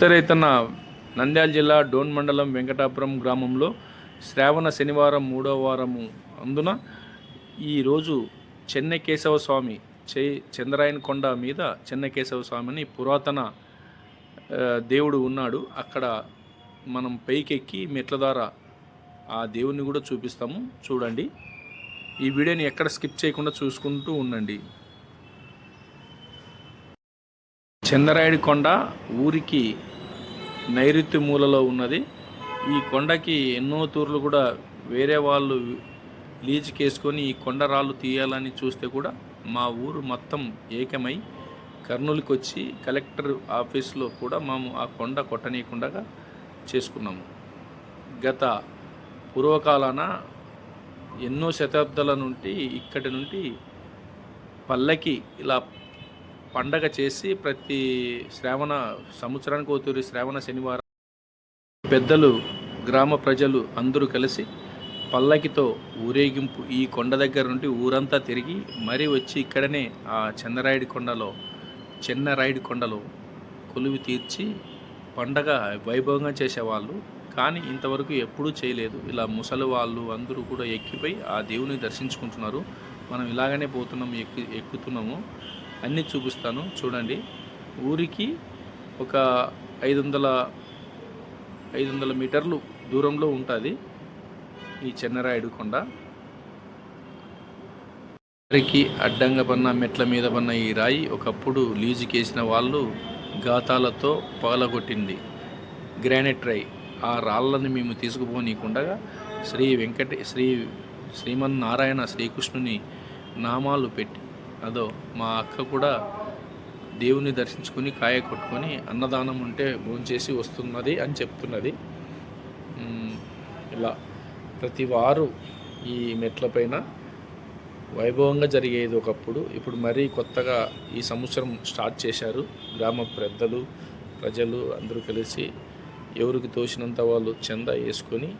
నమస్తే రైతన్న. నంద్యాల జిల్లా డోన్ మండలం వెంకటాపురం గ్రామంలో శ్రావణ శనివారం మూడో వారము అందున ఈరోజు చెన్నకేశవ స్వామి చే చంద్రాయన్ కొండ మీద చెన్నకేశవ స్వామిని పురాతన దేవుడు ఉన్నాడు. అక్కడ మనం పైకెక్కి మెట్ల ద్వారా ఆ దేవుని కూడా చూపిస్తాము. చూడండి. ఈ వీడియోని ఎక్కడ స్కిప్ చేయకుండా చూసుకుంటూ ఉండండి. చంద్రాయుడి కొండ ఊరికి నైరుతి మూలలో ఉన్నది. ఈ కొండకి ఎన్నో తూర్లు కూడా వేరే వాళ్ళు లీజుకేసుకొని ఈ కొండ రాళ్ళు తీయాలని చూస్తే కూడా మా ఊరు మొత్తం ఏకమై కర్నూలుకి వచ్చి కలెక్టర్ ఆఫీస్లో కూడా మేము ఆ కొండ కొట్టనీయకుండా చేసుకున్నాము. గత పూర్వకాలాన ఎన్నో శతాబ్దాల నుండి ఇక్కడి నుండి పల్లకి ఇలా పండగ చేసి ప్రతి శ్రావణ సంవత్సరానికి ఒకతూరి శ్రావణ శనివారం పెద్దలు గ్రామ ప్రజలు అందరూ కలిసి పల్లకితో ఊరేగింపు ఈ కొండ దగ్గర నుండి ఊరంతా తిరిగి మరీ వచ్చి ఇక్కడనే ఆ చంద్రాయుడి కొండలో చెన్నరాయుడి కొండలో కొలువి తీర్చి పండగ వైభవంగా చేసేవాళ్ళు. కానీ ఇంతవరకు ఎప్పుడూ చేయలేదు. ఇలా ముసలి వాళ్ళు అందరూ కూడా ఎక్కిపోయి ఆ దేవుని దర్శించుకుంటున్నారు. మనం ఇలాగనే పోతున్నాము ఎక్కి ఎక్కుతున్నాము. అన్నీ చూపిస్తాను. చూడండి. ఊరికి ఒక ఐదు వందల ఐదు వందల మీటర్లు దూరంలో ఉంటుంది ఈ చెన్నరాయుడు కొండ. ఊరికి అడ్డంగా పన్న మెట్ల మీద పన్న ఈ రాయి ఒకప్పుడు లీజుకేసిన వాళ్ళు గాతాలతో పగలగొట్టింది. గ్రానైట్ రాయి. ఆ రాళ్ళని మేము తీసుకుపోనీకుండగా శ్రీ వెంకట శ్రీ శ్రీమన్నారాయణ శ్రీకృష్ణుని నామాలు పెట్టి అదో మా అక్క కూడా దేవుని దర్శించుకుని కాయ కొట్టుకొని అన్నదానం ఉంటే భోంచేసి వస్తున్నది అని చెప్తున్నది. ఇలా ప్రతి వారు ఈ మెట్లపైన వైభవంగా జరిగేది ఒకప్పుడు ఇప్పుడు మరీ కొత్తగా ఈ సంవత్సరం స్టార్ట్ చేశారు. గ్రామ పెద్దలు ప్రజలు అందరూ కలిసి ఎవరికి తోచినంత వాళ్ళు చందా వేసుకొని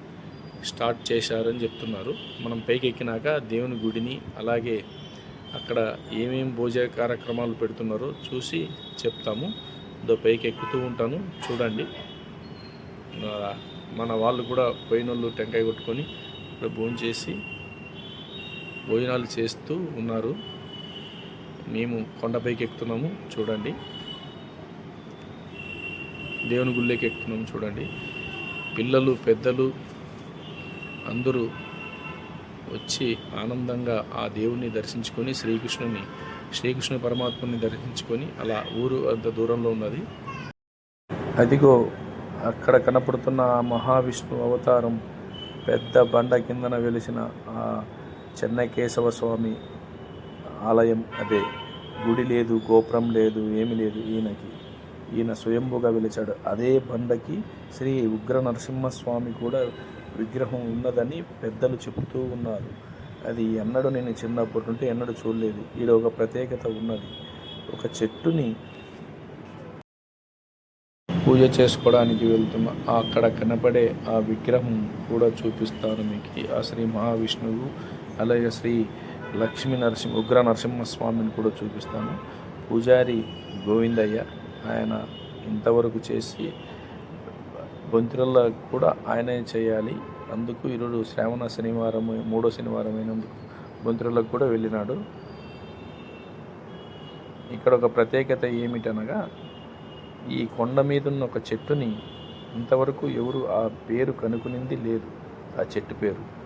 స్టార్ట్ చేశారని చెప్తున్నారు. మనం పైకి ఎక్కినాక దేవుని గుడిని అలాగే అక్కడ ఏమేం భోజ కార్యక్రమాలు పెడుతున్నారో చూసి చెప్తాము. దో పైకి ఎక్కుతూ ఉంటాను. చూడండి. మన వాళ్ళు కూడా పోయిన వాళ్ళు టెంకాయ కొట్టుకొని ఇక్కడ భోజనం చేసి భోజనాలు చేస్తూ ఉన్నారు. మేము కొండపైకి ఎక్కుతున్నాము. చూడండి. దేవుని గుళ్ళకి ఎక్కుతున్నాము. చూడండి. పిల్లలు పెద్దలు అందరూ వచ్చి ఆనందంగా ఆ దేవుణ్ణి దర్శించుకొని శ్రీకృష్ణుని శ్రీకృష్ణ పరమాత్మని దర్శించుకొని అలా ఊరు అంత దూరంలో ఉన్నది. అదిగో అక్కడ కనపడుతున్న ఆ మహావిష్ణు అవతారం పెద్ద బండ కిందన వెలిసిన ఆ చెన్నకేశవ స్వామి ఆలయం అదే. గుడి లేదు గోపురం లేదు ఏమీ లేదు ఈయనకి. ఈయన స్వయంభుగా వెలిచాడు. అదే బండకి శ్రీ ఉగ్ర నరసింహస్వామి కూడా విగ్రహం ఉన్నదని పెద్దలు చెబుతూ ఉన్నారు. అది ఎన్నడూ నేను చిన్నప్పటి నుండి ఎన్నడూ చూడలేదు. ఈడ ఒక ప్రత్యేకత ఉన్నది. ఒక చెట్టుని పూజ చేసుకోవడానికి వెళ్తున్నా అక్కడ కనపడే ఆ విగ్రహం కూడా చూపిస్తాను మీకు. ఆ శ్రీ మహావిష్ణువు అలాగే శ్రీ లక్ష్మీ నరసింహ ఉగ్ర నరసింహస్వామిని కూడా చూపిస్తాను. పూజారి గోవిందయ్య ఆయన ఇంతవరకు చేసి బొంతిరల్లా కూడా ఆయనే చేయాలి. అందుకు ఈరోజు శ్రావణ శనివారం మూడో శనివారం అయినందుకు బొంతిరల్లకు కూడా వెళ్ళినాడు. ఇక్కడ ఒక ప్రత్యేకత ఏమిటనగా ఈ కొండ మీద ఉన్న ఒక చెట్టుని ఇంతవరకు ఎవరు ఆ పేరు కనుకునింది లేదు. ఆ చెట్టు పేరు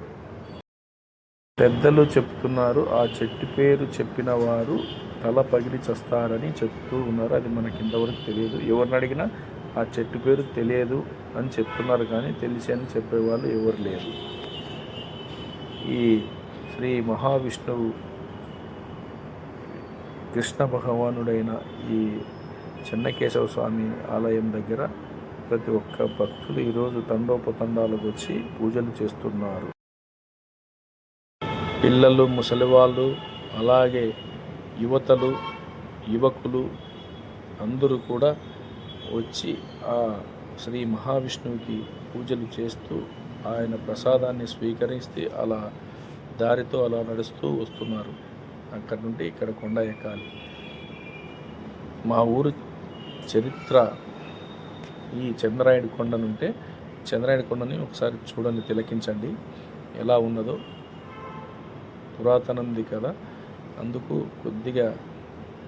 పెద్దలు చెప్తున్నారు ఆ చెట్టు పేరు చెప్పిన వారు తల పగిలి చస్తారని చెప్తూ ఉన్నారు. అది మనకి ఇంతవరకు తెలియదు. ఎవరిని అడిగినా ఆ చెట్టు పేరు తెలియదు అని చెప్తున్నారు కానీ తెలిసి అని చెప్పేవాళ్ళు ఎవరు లేరు. ఈ శ్రీ మహావిష్ణువు కృష్ణ భగవానుడైన ఈ చెన్నకేశవ స్వామి ఆలయం దగ్గర ప్రతి ఒక్క భక్తులు ఈరోజు తండోపతండాలకు వచ్చి పూజలు చేస్తున్నారు. పిల్లలు ముసలివాళ్ళు అలాగే యువతలు యువకులు అందరూ కూడా వచ్చి ఆ శ్రీ మహావిష్ణువుకి పూజలు చేస్తూ ఆయన ప్రసాదాన్ని స్వీకరిస్తే అలా దారితో అలా నడుస్తూ వస్తున్నారు. అక్కడి నుండి ఇక్కడ కొండ ఎక్కాలి మా ఊరు చరిత్ర ఈ చంద్రాయుడు కొండనుంటే చంద్రాయుడి కొండని ఒకసారి చూడండి తిలకించండి. ఎలా ఉన్నదో పురాతనంది కదా. అందుకు కొద్దిగా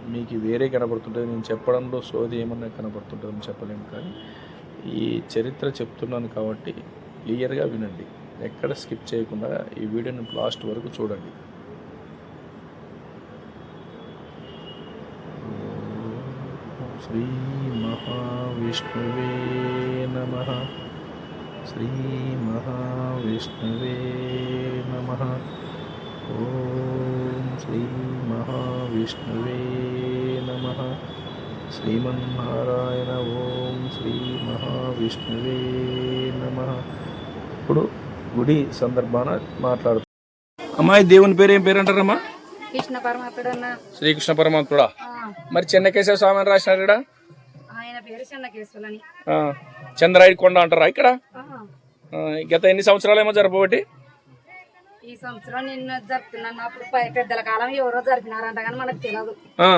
మీకు వేరే కనబడుతుంటుంది. నేను చెప్పడంలో సోది ఏమన్నా కనబడుతుంటుందని చెప్పలేము కానీ ఈ చరిత్ర చెప్తున్నాను కాబట్టి క్లియర్గా వినండి. ఎక్కడ స్కిప్ చేయకుండా ఈ వీడియోని లాస్ట్ వరకు చూడండి. శ్రీ మహావిష్ణువే నమ. శ్రీ మహావిష్ణువే నమ. ఓం శ్రీ మహావిష్ణువే నమ. శ్రీమన్నారాయణ ఓం శ్రీ మహావిష్ణువే నమ. ఇప్పుడు గుడి సందర్భాన మాట్లాడుతాం. అమ్మాయి దేవుని పేరు ఏం పేరు అంటారమ్మా కృష్ణ శ్రీకృష్ణ పరమాత్ముడా? మరి చెన్నకేశవ స్వామి అని రాసినారు ఇక్కడ ఆయన పేరు చంద్రాయుడు కొండ అంటారా ఇక్కడ? గత ఎన్ని సంవత్సరాలు ఏమో జరపబట్టి? ఈ సంవత్సరం నిన్న జరుపుతున్నాను అప్పుడు పై- పెద్దల కాలం ఎవరో జరిపినారంట కానీ మనకు తెలియదు ఆ,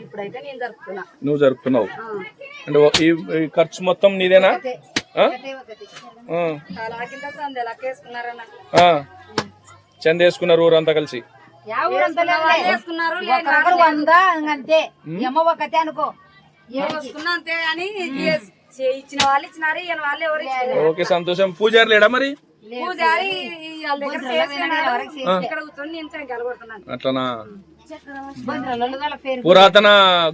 ఇప్పుడైతే నేను జరుపుతున్నా. నువ్వు జరుపుతున్నావు. అంటే ఈ ఖర్చు మొత్తం నీదేనా. చంద వేసుకున్నారు ఊరంతా కలిసి. అంతే. ఏమో ఒకతే అనుకో. అని వాళ్ళు ఇచ్చినారు ఈయన వాళ్ళు ఎవరు ఇచ్చారు ఓకే సంతోషం. పూజారి లేడా మరి? పూజారి. ఇక్కడ కూర్చొని నేను అట్లనా? పురాతన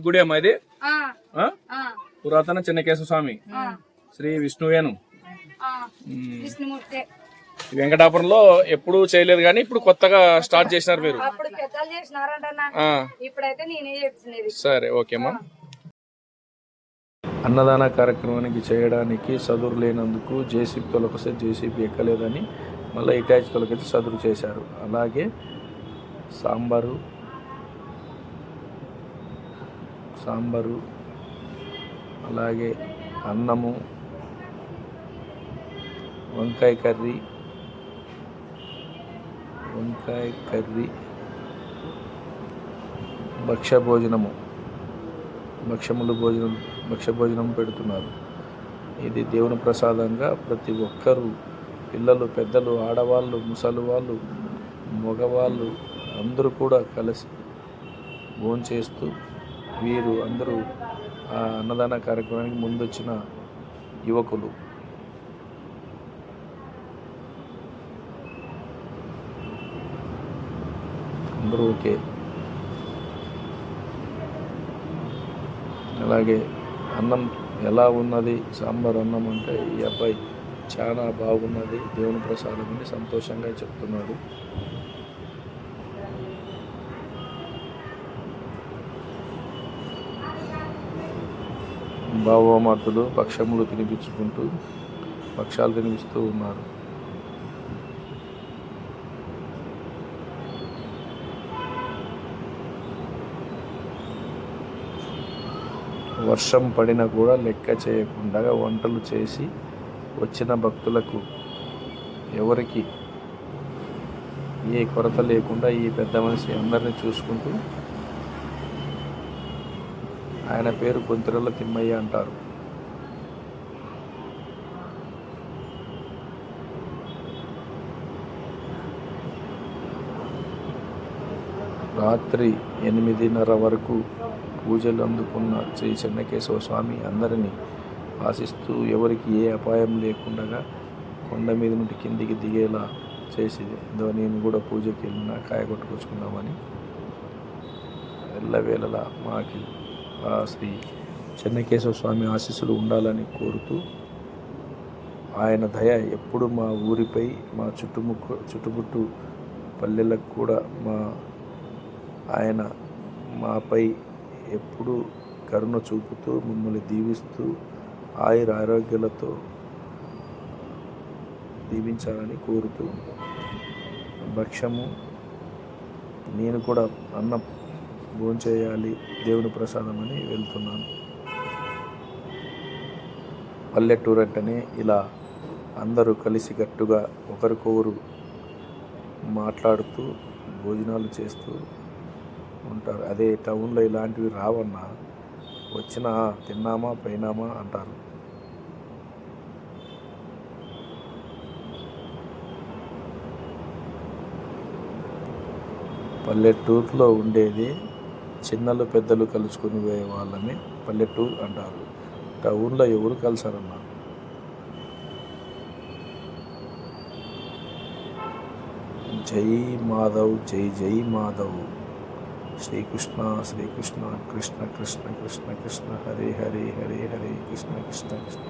గుడి అమ్మా ఇది? ఆ, ఆ? ఆ, పురాతన చెన్నకేశవ స్వామి. ఆ, శ్రీ విష్ణువేను. విష్ణుమూర్తి. వెంకటాపురంలో ఎప్పుడూ చేయలేదు కానీ ఇప్పుడు కొత్తగా స్టార్ట్ చేసినారు మీరు. సరే ఓకేమ్మా అన్నదాన కార్యక్రమానికి చేయడానికి సదురు లేనందుకు జేసీబీ తొలకసే జేసీబీ ఎక్కలేదని మళ్ళీ ఇటాచ్ తొలకైతే సదురు చేశారు. అలాగే సాంబారు సాంబారు అలాగే అన్నము వంకాయ కర్రీ వంకాయ కర్రీ భక్ష్య భోజనము భక్ష్యములు భోజనం భోజనం పెడుతున్నారు. ఇది దేవుని ప్రసాదంగా ప్రతి ఒక్కరూ పిల్లలు పెద్దలు ఆడవాళ్ళు ముసలి వాళ్ళు మగవాళ్ళు అందరూ కూడా కలిసి భోంచేస్తూ వీరు అందరూ ఆ అన్నదాన కార్యక్రమానికి ముందొచ్చిన యువకులు. అందరూ ఓకే. అలాగే అన్నం ఎలా ఉన్నది? సాంబార్ అన్నం అంటే ఈ అబ్బాయి చాలా బాగున్నది. దేవుని ప్రసాదం అని సంతోషంగా చెప్తున్నాడు. బావమాతులు పక్షములు తినిపించుకుంటూ పక్షాలు తినిపిస్తూ ఉన్నారు. వర్షం పడినా కూడా లెక్క చేయకుండా వంటలు చేసి వచ్చిన భక్తులకు ఎవరికి ఏ కొరత లేకుండా ఈ పెద్ద మనిషి అందరినీ చూసుకుంటూ ఆయన పేరు కొంతిరల తిమ్మయ్య అంటారు. రాత్రి ఎనిమిదిన్నర వరకు పూజలు అందుకున్న శ్రీ చెన్నకేశవ స్వామి అందరినీ ఆశిస్తూ ఎవరికి ఏ అపాయం లేకుండా కొండ మీద నుండి కిందికి దిగేలా చేసింది ఏదో నేను కూడా పూజకి వెళ్ళినా కాయ కొట్టుకొచ్చుకున్నామని ఎల్లవేళలా మాకి ఆ శ్రీ చెన్నకేశవ స్వామి ఆశీస్సులు ఉండాలని కోరుతూ ఆయన దయ ఎప్పుడు మా ఊరిపై మా చుట్టుముక్కు చుట్టుముట్టు పల్లెలకు కూడా మా ఆయన మాపై ఎప్పుడు కరుణ చూపుతూ మిమ్మల్ని దీవిస్తూ ఆయుర ఆరోగ్యాలతో దీవించాలని కోరుతూ భక్ష్యము నేను కూడా అన్నం భోంచేయాలి దేవుని ప్రసాదం అని వెళ్తున్నాను. పల్లెటూరు అంటేనే ఇలా అందరూ కలిసికట్టుగా ఒకరికొకరు మాట్లాడుతూ భోజనాలు చేస్తూ ఉంటారు. అదే టౌన్లో ఇలాంటివి రావన్నా వచ్చినా తిన్నామా పోయినామా అంటారు. పల్లెటూరులో ఉండేది చిన్నలు పెద్దలు కలుసుకుని పోయే వాళ్ళని పల్లెటూరు అంటారు. టౌన్లో ఎవరు కలిసారన్నా? జై మాధవ్ జై జై మాధవ్. శ్రీకృష్ణ శ్రీకృష్ణ కృష్ణ కృష్ణ కృష్ణ కృష్ణ హరే హరే హరే హరే కృష్ణ కృష్ణ కృష్ణ